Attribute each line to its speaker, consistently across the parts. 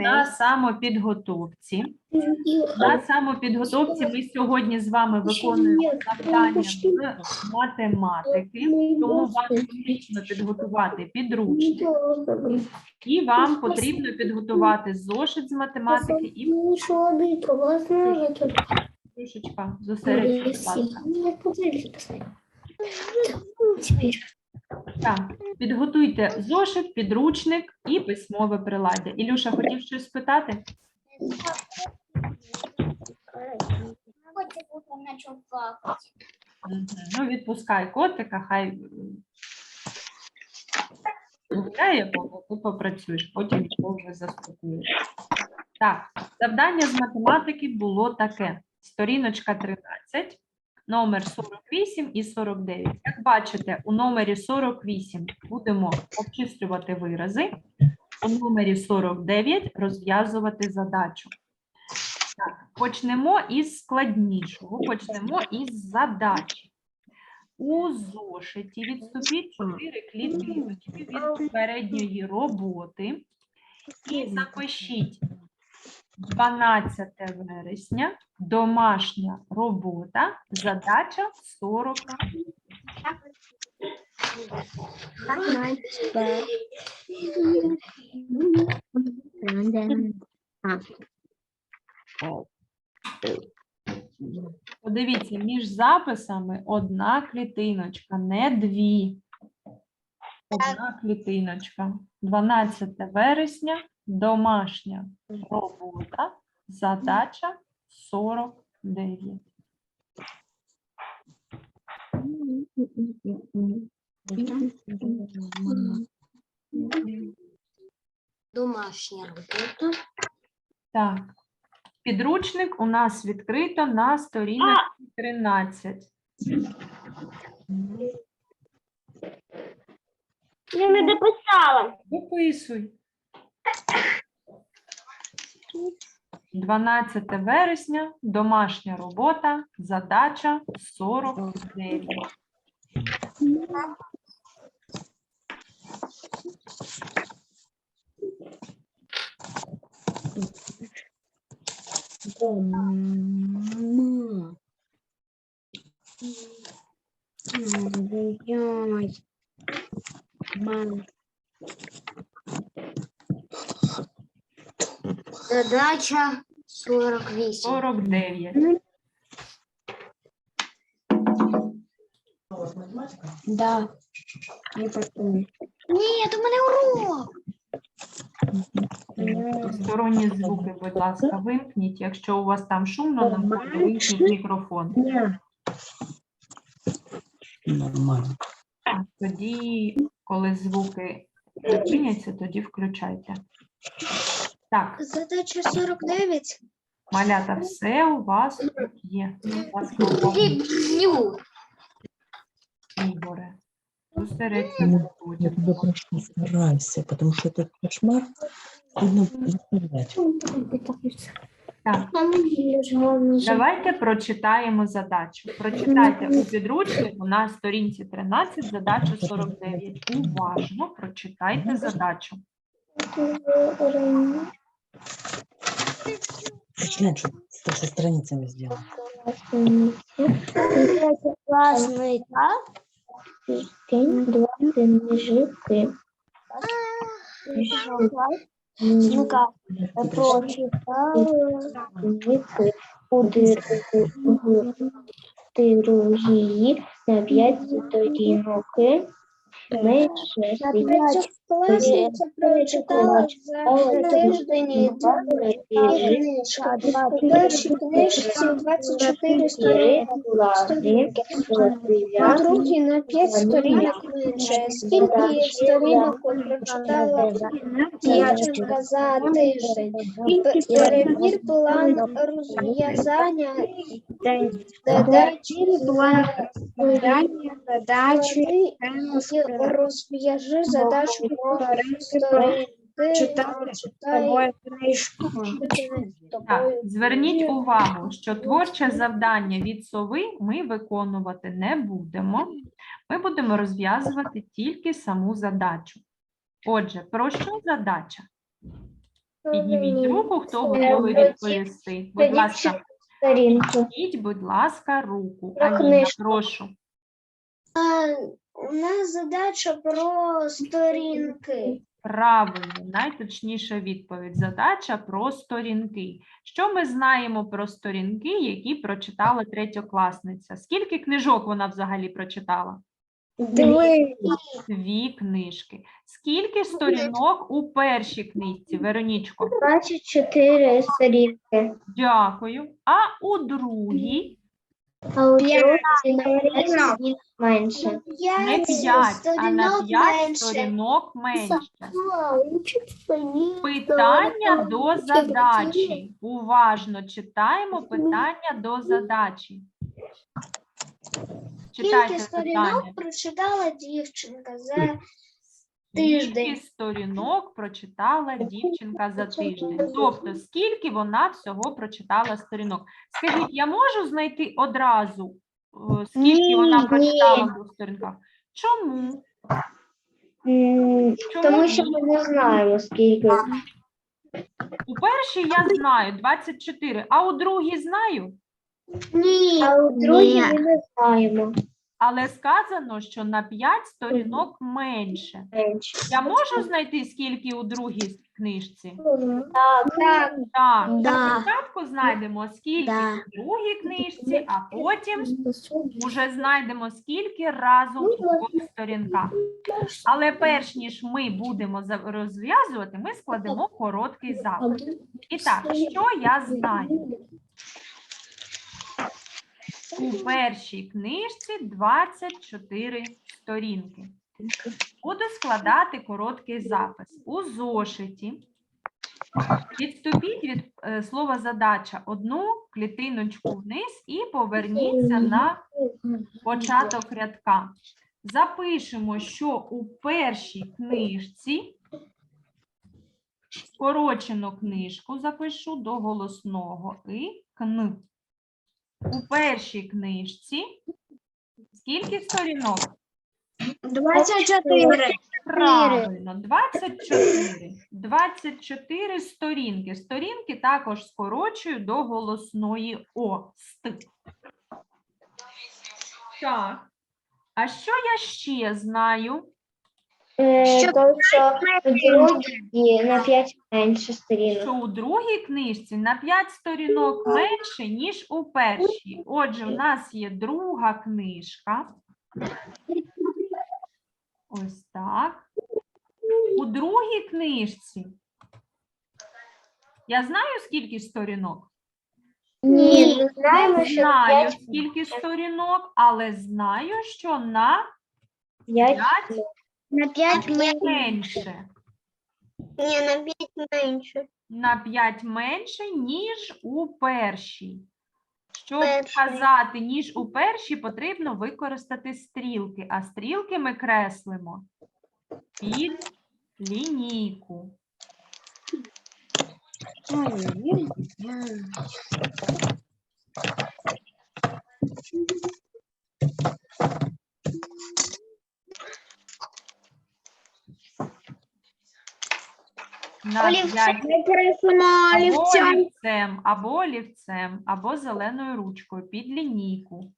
Speaker 1: На самопідготовці. На самопідготовці ми сьогодні з вами виконуємо завдання з математики, тому вам потрібно підготувати підручник, і вам потрібно підготувати зошит з математики і Трошечка ласка.
Speaker 2: Теперь
Speaker 1: Так, підготуйте зошит, підручник і письмове приладдя. Ілюша, хотів щось спитати? Ну, відпускай котика, хай гуляє, поки ти попрацюєш, потім його вже заспокоїш. Так, завдання з математики було таке: сторіночка 13, номер 48 і 49. Як бачите, у номері 48 будемо обчислювати вирази, у номері 49 розв'язувати задачу. Так, почнемо із складнішого, почнемо із задачі. У зошиті відступіть 4 клітиночки від попередньої роботи і запишіть 12 вересня, домашня робота, задача 40. Подивіться, між записами одна клітиночка, не дві. Одна клітиночка. 12 вересня, домашня робота, задача 49.
Speaker 2: домашняя работа.
Speaker 1: Так. Підручник у нас відкрито на сторінці 13.
Speaker 2: Я не дописала.
Speaker 1: Дописуй. 12 вересня, домашня робота, задача 49.
Speaker 2: Задача 48.
Speaker 1: 49.
Speaker 2: Да. Нет, у мене урок.
Speaker 1: Сторонні звуки, будь ласка, вимкніть. Якщо у вас там шумно, навколо вимкніть мікрофон.
Speaker 3: Нормально.
Speaker 1: Тоді, коли звуки припиняться, тоді включайте. Так,
Speaker 2: Задача 49.
Speaker 1: малята, все у вас тут є. Ігоре. Зосередься
Speaker 3: Ну,
Speaker 1: на
Speaker 3: Я
Speaker 1: роботі.
Speaker 3: прошу, старайся, потому что этот кошмар трудно представлять.
Speaker 1: Так, давайте прочитаємо задачу. Прочитайте у підручнику на сторінці 13 задачу 49. Уважно прочитайте задачу.
Speaker 3: Начинать, что со страницами сделать.
Speaker 2: Классный,
Speaker 4: День, два, три, жити.
Speaker 2: Ну-ка,
Speaker 4: Жити у дорогі на п'ять сторінок. Ми шесть.
Speaker 2: прочитала за тиждень книжка. У першій книжці 24 сторінки. У другій на 5 сторінок менше. Скільки сторінок прочитала дівчинка за тиждень? Перевір план розв'язання задачі задачі розв'яжи задачу
Speaker 5: тобою книжку.
Speaker 1: Так, зверніть увагу, що творче завдання від сови ми виконувати не будемо. Ми будемо розв'язувати тільки саму задачу. Отже, про що задача? Підніміть руку, хто готовий відповісти. Будь ласка, підніміть, будь ласка, руку.
Speaker 4: Книжку.
Speaker 1: прошу.
Speaker 2: У нас задача про сторінки.
Speaker 1: Правильно, найточніша відповідь. Задача про сторінки. Що ми знаємо про сторінки, які прочитала третьокласниця? Скільки книжок вона взагалі прочитала?
Speaker 5: Диви.
Speaker 1: Дві книжки. Скільки сторінок у першій книжці, Веронічко?
Speaker 4: 24 сторінки.
Speaker 1: Дякую. А у другій
Speaker 4: А у
Speaker 5: П'ять сторінок.
Speaker 4: менше.
Speaker 1: не
Speaker 2: П'ять
Speaker 1: а на
Speaker 2: сторінок
Speaker 1: 5
Speaker 2: менше.
Speaker 1: сторінок менше. Питання до задачі. Уважно читаємо питання до задачі. Читайте
Speaker 2: Скільки
Speaker 1: питання.
Speaker 2: сторінок прочитала дівчинка за
Speaker 1: Скільки
Speaker 2: тиждень?
Speaker 1: сторінок прочитала дівчинка за тиждень? Тобто, скільки вона всього прочитала сторінок? Скажіть, я можу знайти одразу, е, скільки
Speaker 4: Ні,
Speaker 1: вона
Speaker 4: ні.
Speaker 1: прочитала в сторінках? Чому?
Speaker 4: М,
Speaker 1: Чому
Speaker 4: Тому що ми не знаємо, скільки.
Speaker 1: У першій я знаю 24, а у другій знаю.
Speaker 2: Ні.
Speaker 4: А у другій ми не знаємо.
Speaker 1: Але сказано, що на 5 сторінок менше. Я можу знайти, скільки у другій книжці?
Speaker 4: Так,
Speaker 2: Так. Да.
Speaker 1: спочатку знайдемо, скільки
Speaker 2: Да.
Speaker 1: у другій книжці, а потім уже знайдемо, скільки разом у двох сторінках. Але перш ніж ми будемо за- розв'язувати, ми складемо короткий запис. І так, що я знаю? У першій книжці 24 сторінки. Буду складати короткий запис. У зошиті відступіть від е, слова задача одну клітиночку вниз і поверніться на початок рядка. Запишемо, що у першій книжці скорочену книжку запишу до голосного і кн. У першій книжці скільки сторінок?
Speaker 5: 24.
Speaker 1: Правильно, 24. 24 сторінки. Сторінки також скорочую до голосної О. Ст. Так. А що я ще знаю?
Speaker 4: Е,
Speaker 5: Що
Speaker 4: то, що у другій на 5 менше сторінок.
Speaker 1: Що у другій книжці на 5 сторінок менше, ніж у першій. Отже, в нас є друга книжка. Ось так. У другій книжці. Я знаю, скільки сторінок?
Speaker 4: Ні, ми знаємо,
Speaker 1: Не
Speaker 4: що
Speaker 1: знаю,
Speaker 4: 5
Speaker 1: скільки сторінок, але знаю, що на
Speaker 4: 5
Speaker 1: 5
Speaker 2: На 5
Speaker 1: менше.
Speaker 2: Ні, на 5 менше.
Speaker 1: На 5 менше, ніж у першій. Щоб
Speaker 2: Першій.
Speaker 1: сказати, ніж у першій, потрібно використати стрілки, а стрілки ми креслимо під лінійку. На
Speaker 5: перейшли
Speaker 1: або
Speaker 5: олівцем.
Speaker 1: олівцем, або олівцем, або зеленою ручкою під лінійку.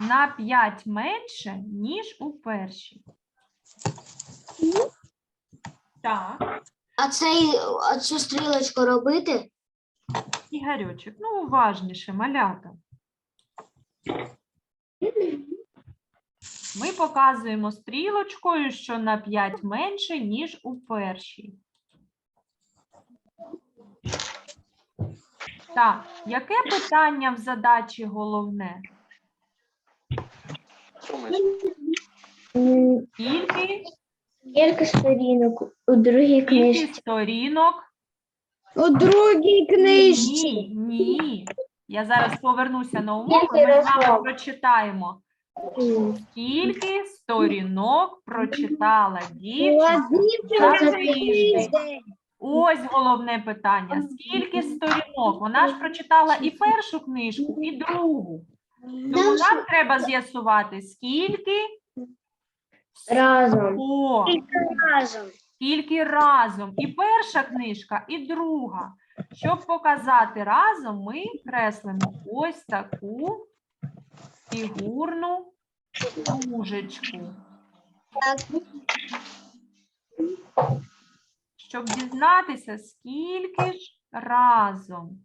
Speaker 1: На 5 менше, ніж у першій. Так,
Speaker 2: А цей, а цю стрілочку робити?
Speaker 1: Ігорючик, ну уважніше, малята. Показуємо стрілочкою, що на 5 менше, ніж у першій. Так, яке питання в задачі головне? Скільки,
Speaker 4: Скільки сторінок у другій книжці?
Speaker 1: скільки сторінок?
Speaker 5: У другій книжці.
Speaker 1: Ні, ні. Я зараз повернуся на
Speaker 4: Скільки
Speaker 1: ми з вами прочитаємо. Скільки сторінок прочитала дівчинка за тиждень? Ось головне питання. Скільки сторінок? Вона ж прочитала і першу книжку, і другу. Тому нам треба з'ясувати, скільки
Speaker 4: Разом.
Speaker 1: О,
Speaker 2: Разом.
Speaker 1: скільки разом. І перша книжка, і друга. Щоб показати разом, ми креслимо ось таку фігурну кружечку. Щоб дізнатися, скільки ж разом.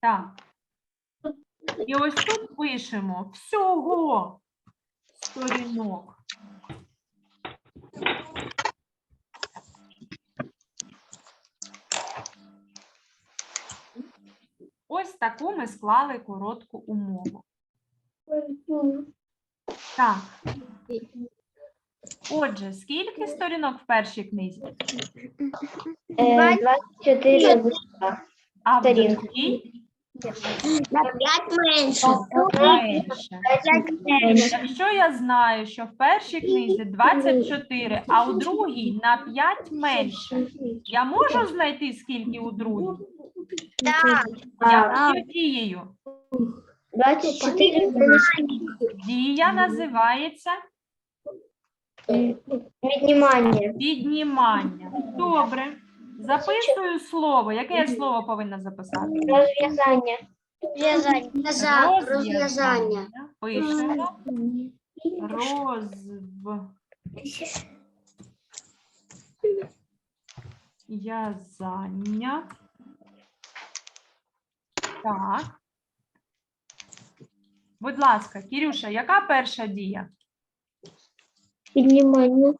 Speaker 1: Так. І ось тут пишемо всього сторінок. Ось таку ми склали коротку умову. Так. Отже, скільки сторінок в першій книзі?
Speaker 4: Е, 24 листа.
Speaker 1: А в другій
Speaker 2: На п'ять менше.
Speaker 1: менше. Якщо я знаю, що в першій книзі 24, а у другій на 5 менше, я можу знайти, скільки у другій?
Speaker 2: Так.
Speaker 1: Якою дією?
Speaker 4: 24
Speaker 1: Дія називається
Speaker 4: віднімання.
Speaker 1: піднімання. Добре. Записую слово. Яке я слово повинна записати?
Speaker 4: Розв'язання.
Speaker 2: Розв'язання. Розв'язання.
Speaker 1: Пишемо. Розв. Язання. Так. Будь ласка, Кірюша, яка перша дія?
Speaker 4: Піднімання.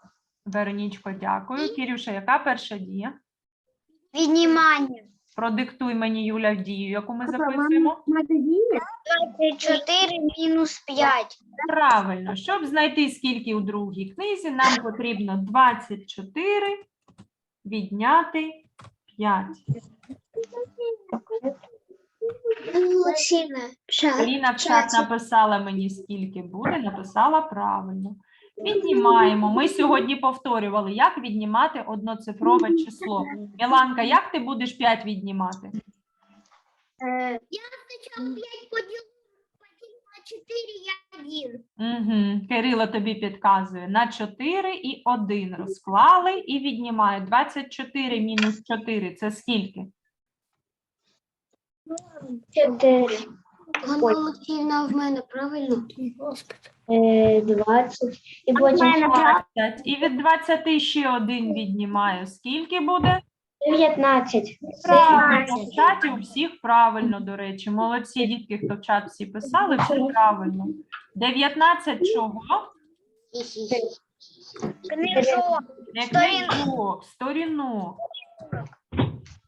Speaker 1: Веронічко, дякую. Кірюша, яка перша дія?
Speaker 2: Віднімання.
Speaker 1: Продиктуй мені, Юля, дію, яку ми записуємо.
Speaker 2: 24 мінус 5.
Speaker 1: Правильно, щоб знайти скільки у другій книзі, нам потрібно 24 відняти 5. Ліна в чат написала мені, скільки буде, написала правильно. Віднімаємо. Ми сьогодні повторювали, як віднімати одноцифрове число. Міланка, як ти будеш 5 віднімати?
Speaker 2: Я спочатку 5 поділила на 4, я 1.
Speaker 1: Угу. Кирило тобі підказує. На 4 і 1 розклали і віднімають. 24 мінус 4 – це скільки?
Speaker 4: 4.
Speaker 2: Ганна в мене, правильно?
Speaker 4: Е, 20. І потім
Speaker 1: 20. І від 20 ще один віднімаю. Скільки буде?
Speaker 4: 19.
Speaker 1: Правильно. В чаті у всіх правильно, до речі. Молодці дітки, хто в чат всі писали, все правильно. 19 чого?
Speaker 2: Книжок.
Speaker 1: Не книжок, сторінок.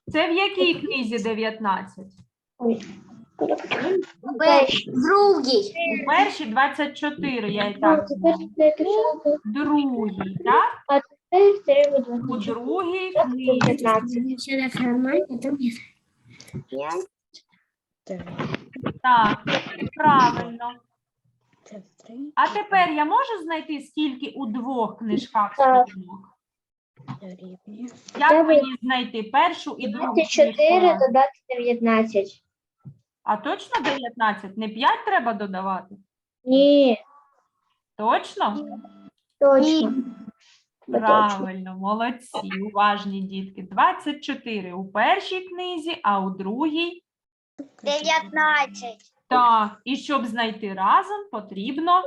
Speaker 1: Це в якій книзі 19?
Speaker 2: Другий.
Speaker 1: У першій 24, я і так знаю. Другій, так? У другій книзі.
Speaker 4: 15.
Speaker 1: Так, правильно. А тепер я можу знайти, скільки у двох книжках
Speaker 4: Так.
Speaker 1: сторінок? Як мені знайти першу і другу
Speaker 4: 24
Speaker 1: книжку?
Speaker 4: додати 19.
Speaker 1: А точно 19? Не 5 треба додавати?
Speaker 4: Ні,
Speaker 1: Точно?
Speaker 4: точно.
Speaker 1: Правильно, молодці, уважні дітки. 24 у першій книзі, а у другій
Speaker 2: 19.
Speaker 1: так. І щоб знайти разом, потрібно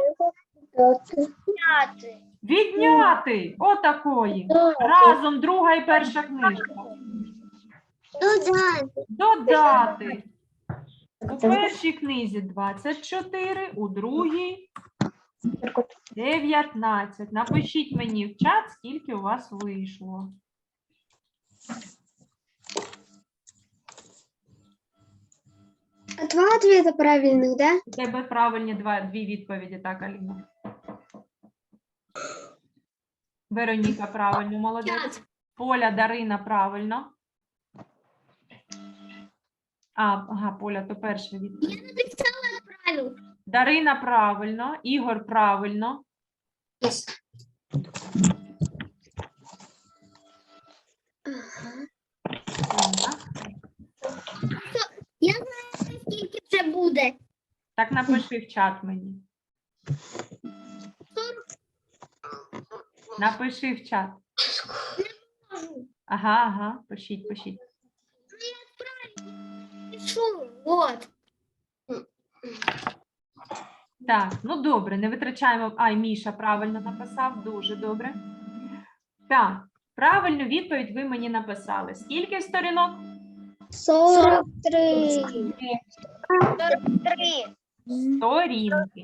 Speaker 1: відняти отакої. Разом друга і перша книжка.
Speaker 2: Додати.
Speaker 1: Додати. У першій книзі 24, у другій 19. Напишіть мені в чат, скільки у вас вийшло.
Speaker 2: Два ответа правильных, да?
Speaker 1: У тебе правильні два, дві відповіді, так, Аліна? Вероніка правильно, молодець. Поля Дарина правильно. А, ага, Поля, то перша відповідь.
Speaker 2: Правильно.
Speaker 1: Дарина правильно, Ігор правильно. Так.
Speaker 2: Скільки це буде?
Speaker 1: Так напиши в чат мені. Напиши в чат. Ага, ага, пишіть, пишіть.
Speaker 2: Пишу. Вот.
Speaker 1: Так, ну добре, не витрачаємо. Ай, Міша правильно написав, дуже добре. Так, правильну відповідь ви мені написали. Скільки сторінок?
Speaker 5: 43.
Speaker 2: Три.
Speaker 1: Сторінки.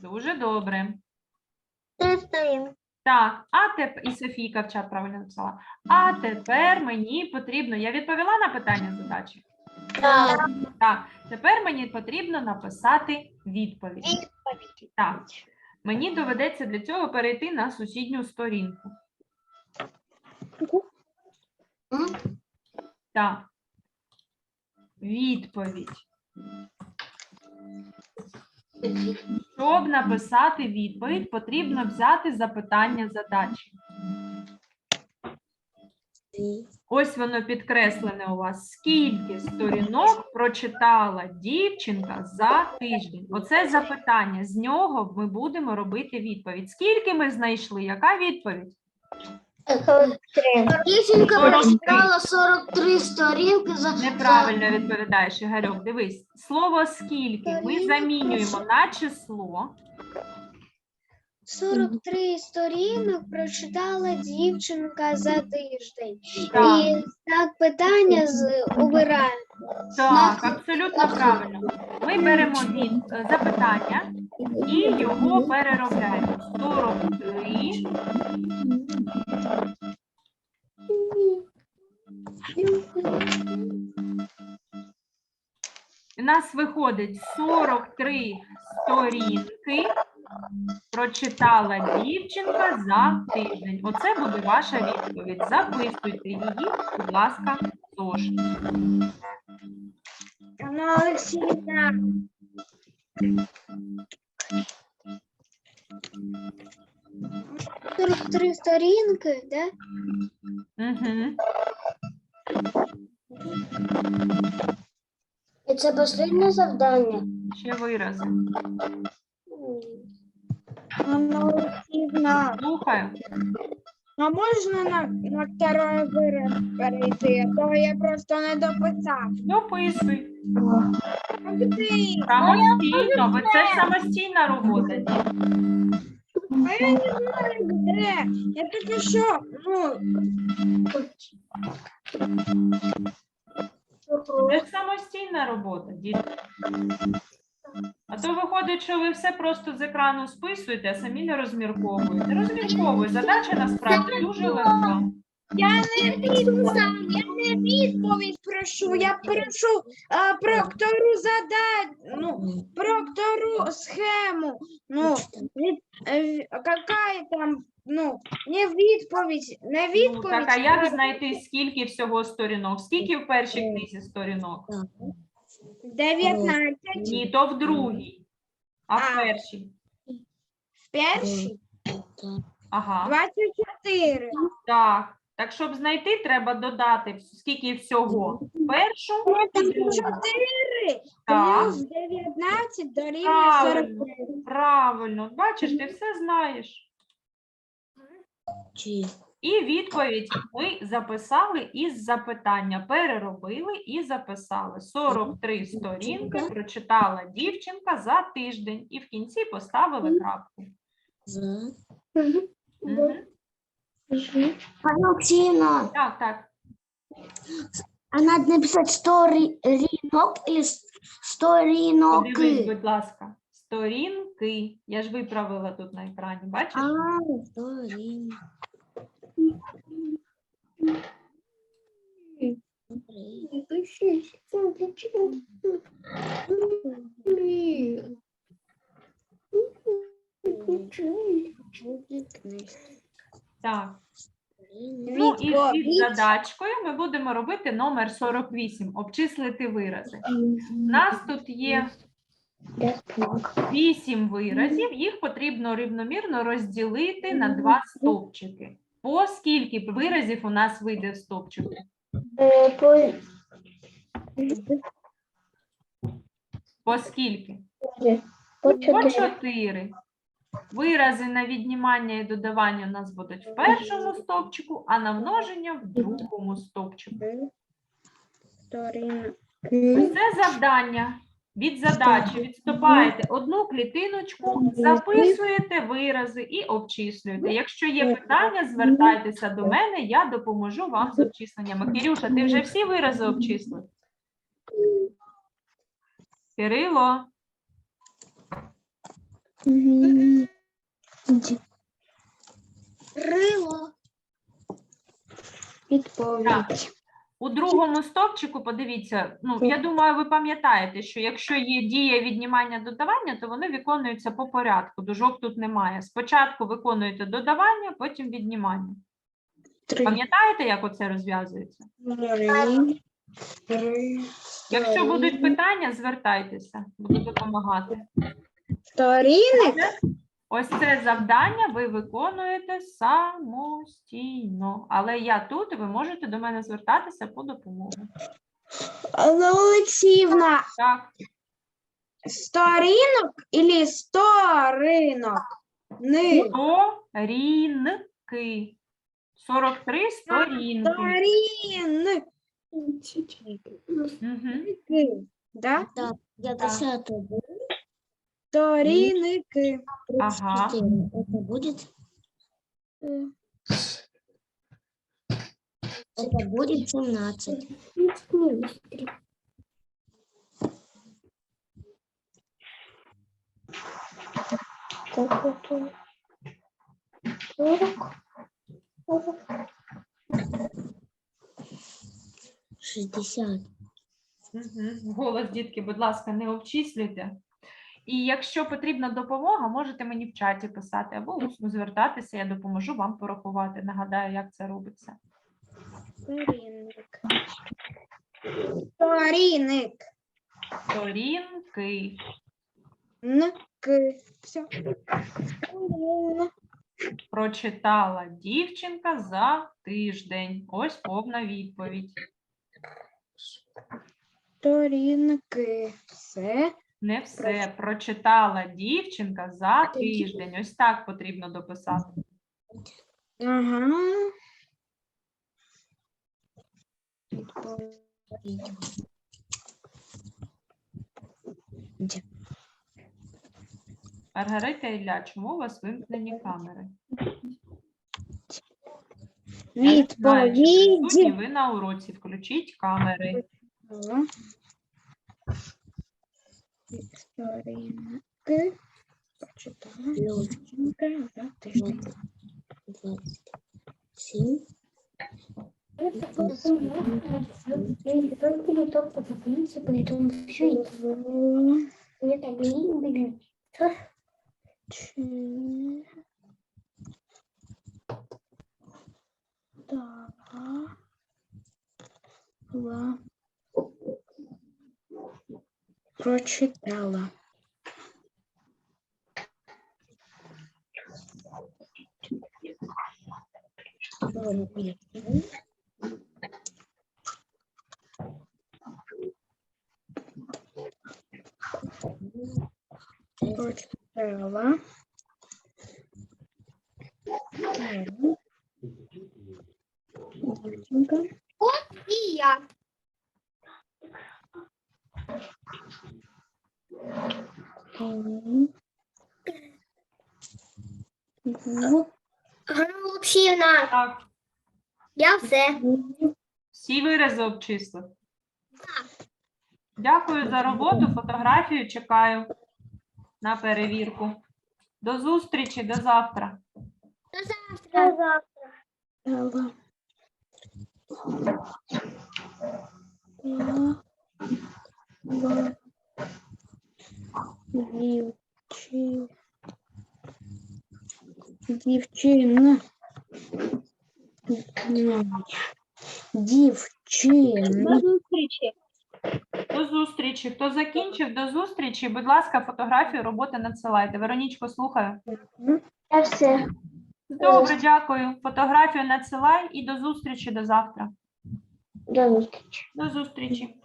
Speaker 1: Дуже добре.
Speaker 2: Три сторінки.
Speaker 1: Так, а тепер і Софійка в чат правильно написала. А тепер мені потрібно. Я відповіла на питання задачі.
Speaker 2: Так.
Speaker 1: Так, тепер мені потрібно написати відповідь. Так, мені доведеться для цього перейти на сусідню сторінку. Так. Відповідь. Щоб написати відповідь, потрібно взяти запитання задачі. Ось воно підкреслене у вас. Скільки сторінок прочитала дівчинка за тиждень? Оце запитання. З нього ми будемо робити відповідь. Скільки ми знайшли? Яка відповідь?
Speaker 2: Дівчинка
Speaker 1: Сорок
Speaker 2: прочитала 43 сторінки за
Speaker 1: Неправильно відповідаєш, Ігорьок. Дивись, слово скільки ми замінюємо на число.
Speaker 5: 43 сторінок прочитала дівчинка за тиждень.
Speaker 1: Так.
Speaker 5: І так питання з убираємо.
Speaker 1: Так, абсолютно правильно. Ми беремо від е, запитання і його переробляємо. 43 У нас виходить 43 сторінки. Прочитала дівчинка за тиждень. Оце буде ваша відповідь. Записуйте її, будь ласка, зошит.
Speaker 5: Анна. Три сторінки, да?
Speaker 1: Угу.
Speaker 2: І це останнє завдання.
Speaker 1: Ще вирази.
Speaker 5: Анна
Speaker 1: Слухаю.
Speaker 5: а можна на, на второй вираз перейти? А то я просто не дописав.
Speaker 1: Дописуй.
Speaker 5: Ти?
Speaker 1: Самостійно, бо це ж самостійна робота. діти.
Speaker 5: А я не знаю, де. Я тільки що, ну,
Speaker 1: Це ж самостійна робота, діти. А то виходить, що ви все просто з екрану списуєте, а самі не розмірковуєте. Розмірковуй. Задача насправді дуже легка.
Speaker 5: я не відповідь, я не відповідь прошу, я прошу а, проктору задать, ну, проктору схему, ну, від, е, какая там, ну, не відповідь, не
Speaker 1: Ну,
Speaker 5: відповідь.
Speaker 1: так, а як знайти, скільки всього сторінок? Скільки в першій книзі сторінок?
Speaker 5: 19,
Speaker 1: Ні, то в другій. А в
Speaker 5: А.
Speaker 1: першій?
Speaker 5: в першій,
Speaker 1: Ага.
Speaker 5: 24,
Speaker 1: Так. Так, щоб знайти, треба додати скільки всього. Першу і другу.
Speaker 5: 4
Speaker 1: Так.
Speaker 5: плюс 19 дорівнює
Speaker 1: Правильно.
Speaker 5: 43.
Speaker 1: Правильно. Бачиш, ти все знаєш. І відповідь ми записали із запитання. Переробили і записали. 43 сторінки прочитала дівчинка за тиждень. І в кінці поставили крапку. Мгм.
Speaker 2: Олексійна,
Speaker 1: Так, так.
Speaker 2: а надо написати сторінок или
Speaker 1: Подивись,
Speaker 2: сторіноки?
Speaker 1: будь ласка. Сторінки. Я ж виправила тут на екрані. Бачиш?
Speaker 2: А, сторінок.
Speaker 1: Так. Ну і під
Speaker 5: Відповідь.
Speaker 1: задачкою ми будемо робити номер 48, обчислити вирази. У нас тут є 8 виразів, їх потрібно рівномірно розділити на два стовпчики. По скільки б виразів у нас вийде в стовпчику?
Speaker 4: Е, по-
Speaker 1: По скільки?
Speaker 4: по
Speaker 1: По
Speaker 4: чотири.
Speaker 1: Вирази на віднімання і додавання у нас будуть в першому стовпчику, а на множення в другому стовпчику. Це завдання. Від задачі відступаєте одну клітиночку, записуєте вирази і обчислюєте. Якщо є питання, звертайтеся до мене, я допоможу вам з обчисленнями. Кирюша, ти вже всі вирази обчислив? Кирило,
Speaker 2: Крило.
Speaker 5: Відповідь.
Speaker 1: У другому стовпчику подивіться, ну я думаю, ви пам'ятаєте, що якщо є дія віднімання додавання, то вони виконуються по порядку. Дужок тут немає. Спочатку виконуєте додавання, потім віднімання.
Speaker 5: Три.
Speaker 1: Пам'ятаєте, як оце розв'язується? Якщо будуть питання, звертайтеся, буду допомагати.
Speaker 5: Сторінок.
Speaker 1: Ось це завдання ви виконуєте самостійно. Але я тут, і ви можете до мене звертатися по допомогу.
Speaker 5: Алла Олексіївна,
Speaker 1: Так,
Speaker 5: сторінок или сторінок? Ни.
Speaker 1: сторінки. 43 сторінки.
Speaker 5: Сторінки.
Speaker 1: Угу.
Speaker 5: Да?
Speaker 2: Так, я
Speaker 1: Так.
Speaker 2: десятую.
Speaker 5: Сторінки.
Speaker 1: Ага.
Speaker 2: Это будет? Это будет 17. Шестьдесят.
Speaker 1: Угу. Голос, дітки, будь ласка, не обчислюйте. І якщо потрібна допомога, можете мені в чаті писати або усно звертатися, я допоможу вам порахувати. Нагадаю, як це робиться.
Speaker 5: Сторінок. Сторінок.
Speaker 1: Сторінки.
Speaker 5: Нки. Все. Сторінок.
Speaker 1: Прочитала дівчинка за тиждень. Ось повна відповідь.
Speaker 5: Сторінки. Все.
Speaker 1: Не все. Прочитала дівчинка за тиждень. Ось так потрібно дописати.
Speaker 5: Ага.
Speaker 1: Маргарита Ілля, чому у вас вимкнені камери?
Speaker 5: Відповідь.
Speaker 1: ви на уроці. Включіть камери.
Speaker 5: Сторінки. Почитала. Дівчинка за тиждень.
Speaker 2: Двадцать семь.
Speaker 5: Чи- Дала. Прочитала. Прочитала. Дівчинка.
Speaker 2: И я.
Speaker 5: Мгм.
Speaker 1: Так,
Speaker 2: Я все.
Speaker 1: всі вирази обчислив. Дякую за роботу. Фотографію чекаю на перевірку. До зустрічі, до завтра.
Speaker 5: Ела. Ела. Ла. Дівчи. Дівчина. Дівчина.
Speaker 2: зустрічі.
Speaker 1: До зустрічі. Хто закінчив, до зустрічі. Будь ласка, фотографію роботи надсилайте. Веронічко, слухаю.
Speaker 4: Я все.
Speaker 1: Добре, дякую. Фотографію надсилай і до зустрічі до завтра.
Speaker 4: До зустрічі.
Speaker 1: До зустрічі.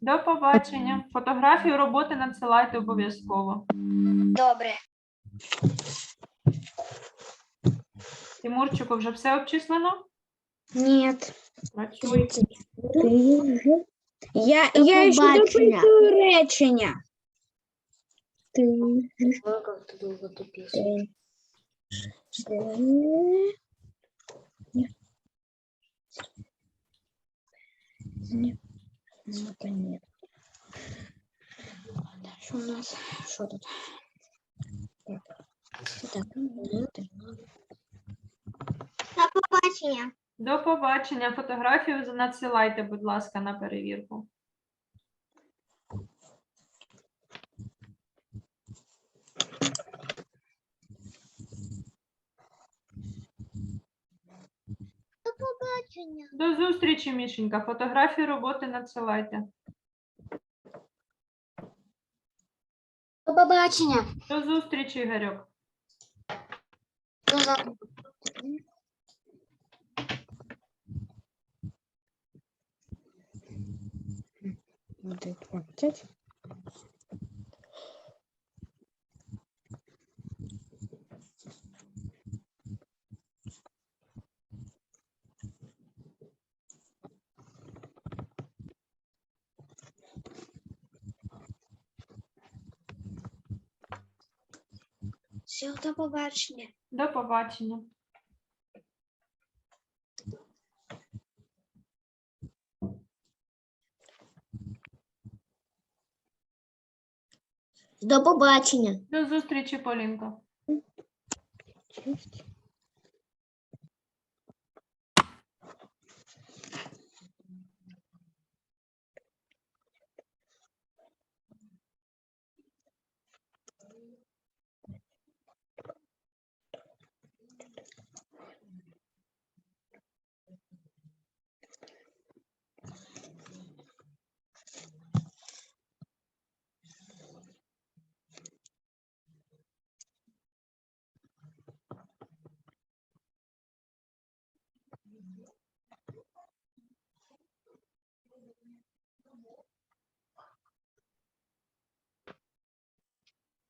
Speaker 1: До побачення. Фотографію роботи надсилайте обов'язково.
Speaker 2: Добре.
Speaker 1: Тимурчику, вже все обчислено?
Speaker 5: Ні.
Speaker 1: Працюй.
Speaker 5: Я, я ще
Speaker 2: побачення.
Speaker 5: дописую речення.
Speaker 2: Ой, як ти довго тупіш.
Speaker 5: Що у нас? Що тут?
Speaker 2: До побачення.
Speaker 1: До побачення. Фотографію надсилайте, будь ласка, на перевірку.
Speaker 2: До побачення.
Speaker 1: До зустрічі, Мішенька. Фотографію роботи надсилайте.
Speaker 2: До побачення.
Speaker 1: До зустрічі, Ігорьок.
Speaker 2: До завтра.
Speaker 5: 20.
Speaker 2: Все, до побачення.
Speaker 1: До побачення.
Speaker 2: До побачення.
Speaker 1: До зустрічі, Полінко.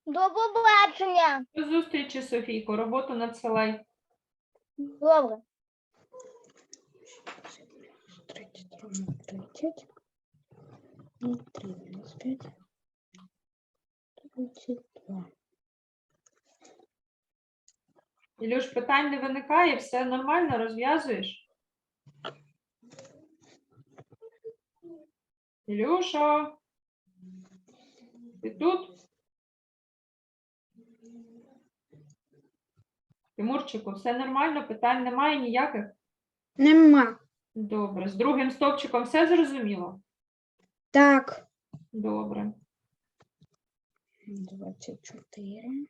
Speaker 2: До побачення.
Speaker 1: До зустрічі, Софійко. Роботу надсилай.
Speaker 2: Добре.
Speaker 5: 30 ровно 30. И 3 минус 5. 32.
Speaker 1: Ілюш, питань не виникає, все нормально, розв'язуєш? Ілюша, ти тут? Тимурчику, все нормально, питань немає ніяких?
Speaker 5: Нема.
Speaker 1: Добре. З другим стовпчиком все зрозуміло?
Speaker 5: Так.
Speaker 1: Добре.
Speaker 5: 24.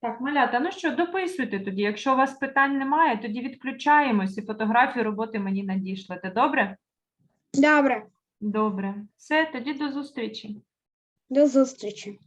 Speaker 1: Так, малята, ну що, дописуйте тоді. Якщо у вас питань немає, тоді відключаємось і фотографію роботи мені надішлете. Добре?
Speaker 5: Добре.
Speaker 1: Добре. Все, тоді до зустрічі.
Speaker 5: До зустрічі.